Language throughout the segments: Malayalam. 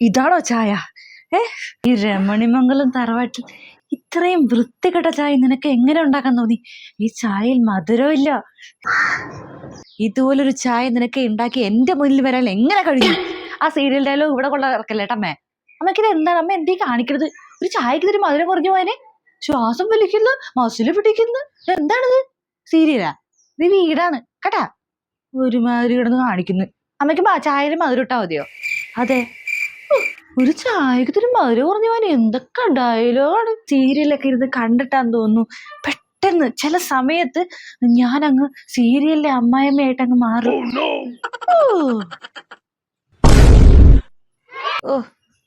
ഇതാണോ ചായ? ഏ? ഈ രമണിമംഗലം തറവാട്ടിൽ ഇത്രയും വൃത്തികെട്ട ചായ നിനക്ക് എങ്ങനെ ഉണ്ടാക്കാൻ തോന്നി? ഈ ചായയിൽ മധുരമില്ല ഇതുപോലൊരു ചായ നിനക്ക് ഉണ്ടാക്കി എന്റെ മുന്നിൽ വരാൻ എങ്ങനെ കഴിഞ്ഞു? ആ സീരിയൽ ഡയലോഗ് ഇവിടെ കൊള്ള അമ്മേ? അമ്മയ്ക്ക് ഇത് എന്താണ്? അമ്മ എന്തേ കാണിക്കരുത് ഒരു ചായക്ക് ഇതിന് മധുരം കുറഞ്ഞു പോയനെ. ശ്വാസം വലിക്കുന്നു മസിൽ പിടിക്കുന്നു. എന്താണിത്? സീരിയലാ ഇത് വീടാണ്. കേട്ടാ? ഒരുമാതിരി കിടന്ന് കാണിക്കുന്നു. അമ്മയ്ക്ക് ചായയിൽ മധുരം ഇട്ടാ മതിയോ? അതെ. ഒരു ചായക്ക് തരും മധുര കുറഞ്ഞ പോലെ എന്തൊക്കെ ഡയലോഗാണ് സീരിയലൊക്കെ ഇരുന്ന് കണ്ടിട്ടാന്ന് തോന്നുന്നു. പെട്ടെന്ന് ചില സമയത്ത് ഞാൻ അങ്ങ് സീരിയലിലെ അമ്മായിമ്മയായിട്ട് അങ്ങ് മാറും ഓ. ഓ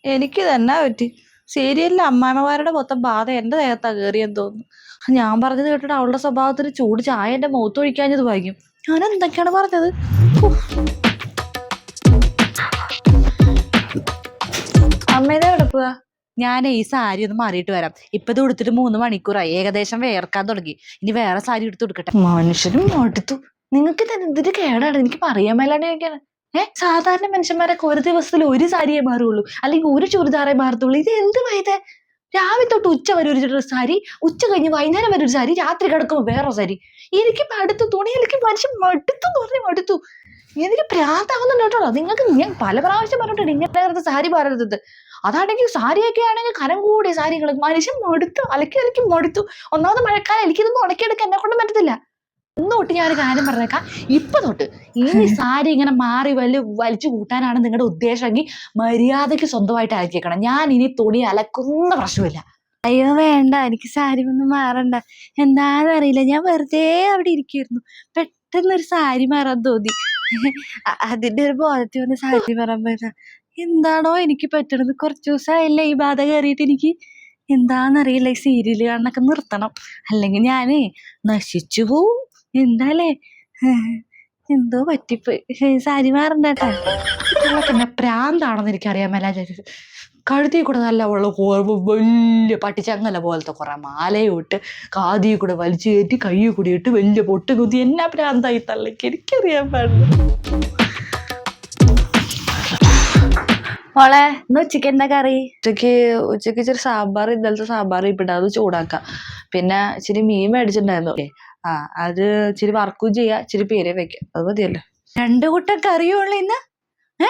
എനിക്ക് തന്നെ പറ്റി? സീരിയലിലെ അമ്മായിമ്മമാരുടെ മൊത്തം ബാധ എന്റെ ദേഹത്താ കയറിയെന്ന് തോന്നുന്നു. ഞാൻ പറഞ്ഞത് കേട്ടിട്ട് അവളുടെ സ്വഭാവത്തിന് ചൂട് ചായ എന്റെ മുഖത്ത് ഒഴിക്കാഞ്ഞത് ഭാഗ്യം ഞാൻ എന്തൊക്കെയാണ് പറഞ്ഞത്? അമ്മേനെ എവിടെ ഞാൻ ഈ സാരി ഒന്ന് മാറിയിട്ട് വരാം. ഇപ്പൊ ഇത് കൊടുത്തിട്ട് മൂന്ന് മണിക്കൂറായി. ഏകദേശം വേർക്കാൻ തുടങ്ങി. ഇനി വേറെ സാരി എടുത്ത് കൊടുക്കട്ടെ മനുഷ്യനും മടുത്തു. നിങ്ങൾക്ക് ഇത് എന്തിന്റെ കേടാണ്? എനിക്ക് പറയാൻ മേലാണ്ട് ഏ? സാധാരണ മനുഷ്യന്മാരൊക്കെ ഒരു ദിവസത്തിൽ ഒരു സാരിയെ മാറുള്ളൂ. അല്ലെങ്കിൽ ഒരു ചുരിദാറേ മാറത്തുള്ളൂ. ഇത് എന്ത് വൈദേ? രാവിലെ തൊട്ട് ഉച്ച വരെ ഒരു സാരി ഉച്ച കഴിഞ്ഞ് വൈകുന്നേരം വരെ ഒരു സാരി രാത്രി കിടക്കുമ്പോൾ വേറെ സാരി. എനിക്ക് മടുത്തു. തുണി എനിക്ക് മനുഷ്യൻ മടുത്തു എന്ന് പറഞ്ഞ് മടുത്തു. എനിക്ക് പ്രാന്താവുന്നുണ്ട് നിങ്ങൾക്ക് ഞാൻ പല പ്രാവശ്യം പറഞ്ഞിട്ടുണ്ട്. ഇങ്ങനെ സാരി മാറരുത് അതാണെങ്കിൽ സാരിയൊക്കെ ആണെങ്കിൽ കരം കൂടിയ സാരികൾ മനുഷ്യൻ മടുത്തു അലക്കി അലക്കി മടുത്തു. ഒന്നാമത് മഴക്കാലം എനിക്കിതൊന്നും ഉണക്കിയെടുക്കാൻ എന്നെ കൊണ്ട് പറ്റത്തില്ല. ഇന്ന് തൊട്ട് ഞാൻ ഒരു കാര്യം പറഞ്ഞേക്കാം. ഇപ്പൊ തൊട്ട് ഈ സാരി ഇങ്ങനെ മാറി വലി വലിച്ചു കൂട്ടാനാണ് നിങ്ങളുടെ ഉദ്ദേശമെങ്കിൽ മര്യാദയ്ക്ക് സ്വന്തമായിട്ട് അലക്കിയേക്കണം. ഞാൻ ഇനി തുണി അലക്കുന്ന പ്രശ്നമില്ല. അയ്യോ വേണ്ട. എനിക്ക് സാരി ഒന്നും മാറണ്ട. എന്താണെന്ന് അറിയില്ല. ഞാൻ വെറുതെ അവിടെ ഇരിക്കുമായിരുന്നു പെട്ടെന്നൊരു സാരി മാറാൻ തോന്നി. അതിന്റെ ഒരു ബോധത്തിൽ വന്ന് സാരി മാറാൻ പോയതാ. എന്താണോ എനിക്ക് പറ്റണത്. കുറച്ച് ദിവസമായില്ലേ ഈ ബാധ കയറിയിട്ട് എനിക്ക്. എന്താണെന്നറിയില്ല ഈ സീരിയൽ കാണാനൊക്കെ നിർത്തണം. അല്ലെങ്കിൽ ഞാനേ നശിച്ചു പോവും. എന്താലേ? എന്തോ പറ്റിപ്പോയി. സാരി മാറണ്ടേട്ടാ. പ്രാന്താണെന്ന് എനിക്കറിയാൻ മേല. കഴുതി കൂടെ നല്ല വലിയ പട്ടിച്ചങ്ങല പോലത്തെ കുറെ മാലയും ഇട്ട് കാതിൽ കൂടെ വലിച്ചു കയറ്റി കൈ കൂടി ഇട്ട് വലിയ പൊട്ടുകുത്തി എന്നാ പ്രാന്തായി തള്ളക്ക് എനിക്കറിയാൻ പാടില്ല. മോളെ ഇന്ന് ഉച്ചയ്ക്ക് എന്താ കറി? ഉച്ചയ്ക്ക് ഉച്ചയ്ക്ക് ഇച്ചിരി സാമ്പാർ ഇന്നലത്തെ സാമ്പാർ ഇപ്പിട്ട് അത് ചൂടാക്കാം. പിന്നെ ഇച്ചിരി മീൻ മേടിച്ചിട്ടുണ്ടായിരുന്നു. ആ അത് ഇച്ചിരി വറക്കും ചെയ്യാം. ഇച്ചിരി പേരെ വെക്കാം. അത് മതിയല്ലോ. രണ്ടു കൂട്ടം കറിയുള്ളൂ ഇന്ന്? ഏ?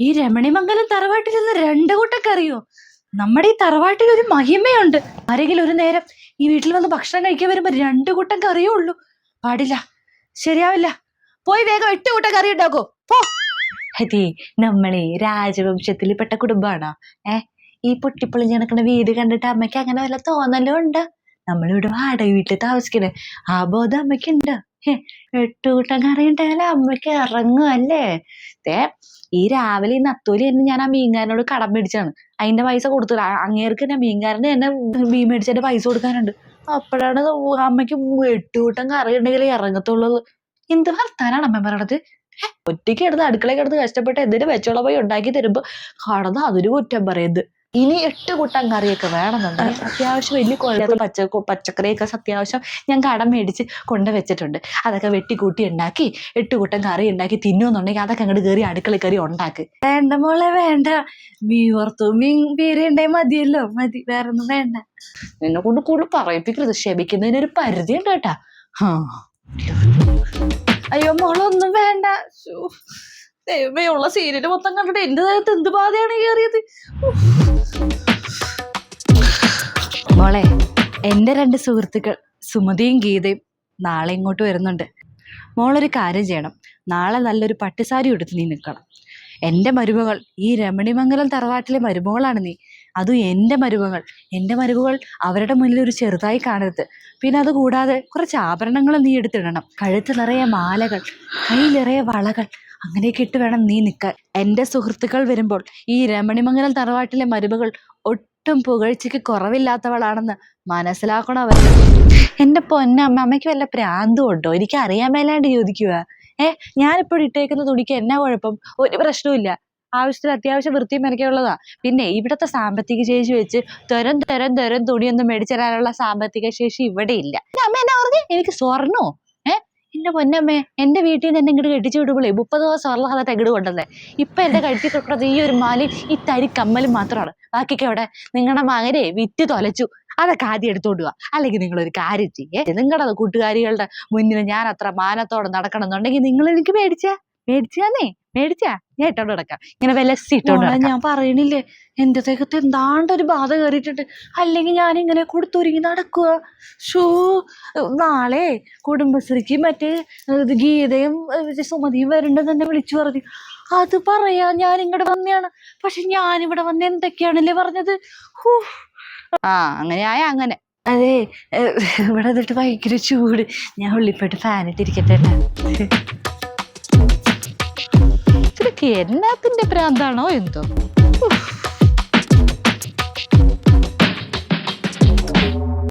ഈ രമണിമംഗലം തറവാട്ടിൽ നിന്ന് രണ്ടു കൂട്ടം കറിയോ? നമ്മുടെ ഈ തറവാട്ടിൽ ഒരു മഹിമയുണ്ട്. ആരെങ്കിലും ഒരു നേരം ഈ വീട്ടിൽ വന്ന് ഭക്ഷണം കഴിക്കാൻ വരുമ്പോ രണ്ടു കൂട്ടം കറിയേ ഉള്ളൂ. പാടില്ല. ശരിയാവില്ല. പോയി വേഗം എട്ട് കൂട്ടം കറി ഉണ്ടാക്കോ. പോ. അതെ നമ്മളെ രാജവംശത്തിൽപ്പെട്ട കുടുംബാണോ? ഏ ഈ പൊട്ടിപ്പൊളിഞ്ഞ് കിടക്കുന്ന വീട് കണ്ടിട്ട് അമ്മയ്ക്ക് അങ്ങനെ വല്ല തോന്നലും ഉണ്ട്? നമ്മളിവിടെ വാടക വീട്ടിൽ താമസിക്കണേ. ആ ബോധം അമ്മയ്ക്കുണ്ട്. എട്ട് കൂട്ടം കറി അമ്മയ്ക്ക് ഇറങ്ങും അല്ലേ? ദേ ഈ രാവിലെ ഈ നത്തോലി തന്നെ ഞാൻ ആ മീൻകാരനോട് കടം മേടിച്ചാണ് അതിന്റെ പൈസ കൊടുത്തു. അങ്ങേർക്ക് തന്നെ മീൻകാരന് തന്നെ മീൻ മേടിച്ചതിന്റെ പൈസ കൊടുക്കാനുണ്ട്. അപ്പോഴാണ് അമ്മയ്ക്ക് എട്ട് കൂട്ടം കറി ഇറങ്ങത്തുള്ളൂ. എന്ത് വർത്താനാണ് അമ്മ പറയണത് ഒറ്റയ്ക്ക് കിടന്ന് അടുക്കള കിടന്ന് കഷ്ടപ്പെട്ട് എന്തിനു വെച്ചോളം പോയി ഉണ്ടാക്കി തരുമ്പോ കടന്ന് അതൊരു കുറ്റം പറയുന്നത് ഇനി എട്ട് കൂട്ടം കറിയൊക്കെ വേണമെന്നുണ്ടെങ്കിൽ അത്യാവശ്യം വലിയ കുഴപ്പമില്ലാത്ത പച്ച പച്ചക്കറിയൊക്കെ അത്യാവശ്യം ഞാൻ കടം മേടിച്ച് കൊണ്ട് വെച്ചിട്ടുണ്ട്. അതൊക്കെ വെട്ടിക്കൂട്ടി ഉണ്ടാക്കി എട്ട് കൂട്ടം കറി ഉണ്ടാക്കി തിന്നുന്നുണ്ടെങ്കിൽ അതൊക്കെ അങ്ങോട്ട് കയറി അടുക്കള കയറി ഉണ്ടാക്ക്. വേണ്ട മോളെ വേണ്ട. മീ ഓർത്തു മീൻ പേരുണ്ടേ മതിയല്ലോ. മതി. വേറെ ഒന്നും വേണ്ട. എന്നെ കൊണ്ട് കൂടുതൽ പറയിപ്പിക്കരുത്. ക്ഷമിക്കുന്നതിനൊരു പരിധി ഉണ്ട് കേട്ടാ. ഹാ. അയ്യോ മോളൊന്നും വേണ്ട. ദൈവമേ സീരിയൽ മൊത്തം കണ്ടിട്ട് എന്റെ ദേഹത്ത് എന്ത് ബാധയാണ് കയറിയത്? മോളെ എന്റെ രണ്ട് സുഹൃത്തുക്കൾ സുമതിയും ഗീതയും നാളെ ഇങ്ങോട്ട് വരുന്നുണ്ട്. മോളൊരു കാര്യം ചെയ്യണം. നാളെ നല്ലൊരു പട്ടുസാരി എടുത്ത് നീ നിൽക്കണം. എന്റെ മരുമകൾ ഈ രമണിമംഗലം തറവാട്ടിലെ മരുമകളാണ് നീ. അതും എന്റെ മരുമകൾ. എന്റെ മരുമകൾ അവരുടെ മുന്നിൽ ഒരു ചെറുതായി കാണരുത്. പിന്നെ അതുകൂടാതെ കുറച്ച് ആഭരണങ്ങൾ നീ എടുത്തിടണം. കഴുത്ത് നിറയെ മാലകൾ കൈ നിറയെ വളകൾ അങ്ങനെയൊക്കെ ഇട്ട് വേണം നീ നിൽക്കാൻ. എന്റെ സുഹൃത്തുക്കൾ വരുമ്പോൾ ഈ രമണിമംഗലം തറവാട്ടിലെ മരുമകൾ ഒട്ടും പുകഴ്ചയ്ക്ക് കുറവില്ലാത്തവളാണെന്ന് മനസ്സിലാക്കണം അവർ. എന്റെ പൊന്നമ്മ അമ്മയ്ക്ക് വല്ല പ്രാന്തും ഉണ്ടോ? എനിക്ക് അറിയാൻ മേലാണ്ട് ചോദിക്കുക ഏഹ് ഞാനിപ്പോൾ ഇട്ടേക്കുന്ന തുണിക്ക് എന്നാ കുഴപ്പം? ഒരു പ്രശ്നവുമില്ല. ആവശ്യത്തിന് അത്യാവശ്യം വൃത്തിയും മെനക്കുള്ളതാ പിന്നെ ഇവിടുത്തെ സാമ്പത്തിക ശേഷി വെച്ച് തരം തരം തരം തുണിയൊന്നും മേടിച്ചിടാനുള്ള സാമ്പത്തിക ശേഷി ഇവിടെ ഇല്ല. അമ്മ എന്നാ പറഞ്ഞു? എനിക്ക് സ്വർണോ? ഏഹ് എന്റെ പൊന്നമ്മേ എന്റെ വീട്ടിൽ നിന്ന് എന്നെ ഇങ്ങോട്ട് കെട്ടിച്ചു വിടുമ്പോളേ മുപ്പത് ദിവസം ഉള്ള കാലത്ത് എങ്ങോട്ട് കൊണ്ടല്ലേ ഇപ്പൊ എന്റെ കഴുത്തി തൊട്ടത് ഈ ഒരു മാലയും ഈ തരി കമ്മലും മാത്രമാണ്. ബാക്കിയൊക്കെ അവിടെ നിങ്ങളുടെ മകനെ വിറ്റ് തൊലച്ചു. അതൊക്കെ ആദ്യം എടുത്തോണ്ട് പോവാ അല്ലെങ്കിൽ നിങ്ങൾ ഒരു കാര്യം ചെയ്യേ. നിങ്ങളുടെ കൂട്ടുകാരികളുടെ മുന്നിൽ ഞാൻ അത്ര മാനത്തോടെ നടക്കണം എന്നുണ്ടെങ്കിൽ നിങ്ങൾ എനിക്ക് മേടിച്ചേ മേടിച്ചാന്നേ മേടിച്ചാ? ഞാൻ ഇട്ടോണ്ട് കിടക്കാം ഇങ്ങനെ വെലസി ഇട്ടോണ്ട് മോളെ, ഞാൻ പറയണില്ലേ? എന്റെ ദേഹത്ത് എന്താണ്ട് ഒരു ബാധ കയറിയിട്ടുണ്ട് അല്ലെങ്കിൽ ഞാൻ ഇങ്ങനെ കൊടുത്തൊരുങ്ങി നടക്കുക. ഷൂ നാളെ കുടുംബശ്രീക്ക് മറ്റേ ഇത് ഗീതയും സുമതിയും വരണ്ടെന്ന് തന്നെ വിളിച്ചു പറഞ്ഞു. അത് പറയാ ഞാൻ ഇങ്ങോട്ട് വന്നെയാണ്. പക്ഷെ ഞാൻ ഇവിടെ വന്ന് എന്തൊക്കെയാണല്ലേ പറഞ്ഞത്? ഹൂ, ആ അങ്ങനെ ആയ അങ്ങനെ. അതെ ഇവിടെ നിന്നിട്ട് ഭയങ്കര ചൂട്. ഞാൻ ഉള്ളിപ്പോയിട്ട് ഫാൻ എന്നാത്തിന്റെ ഭ്രാന്താണോ എന്തോ?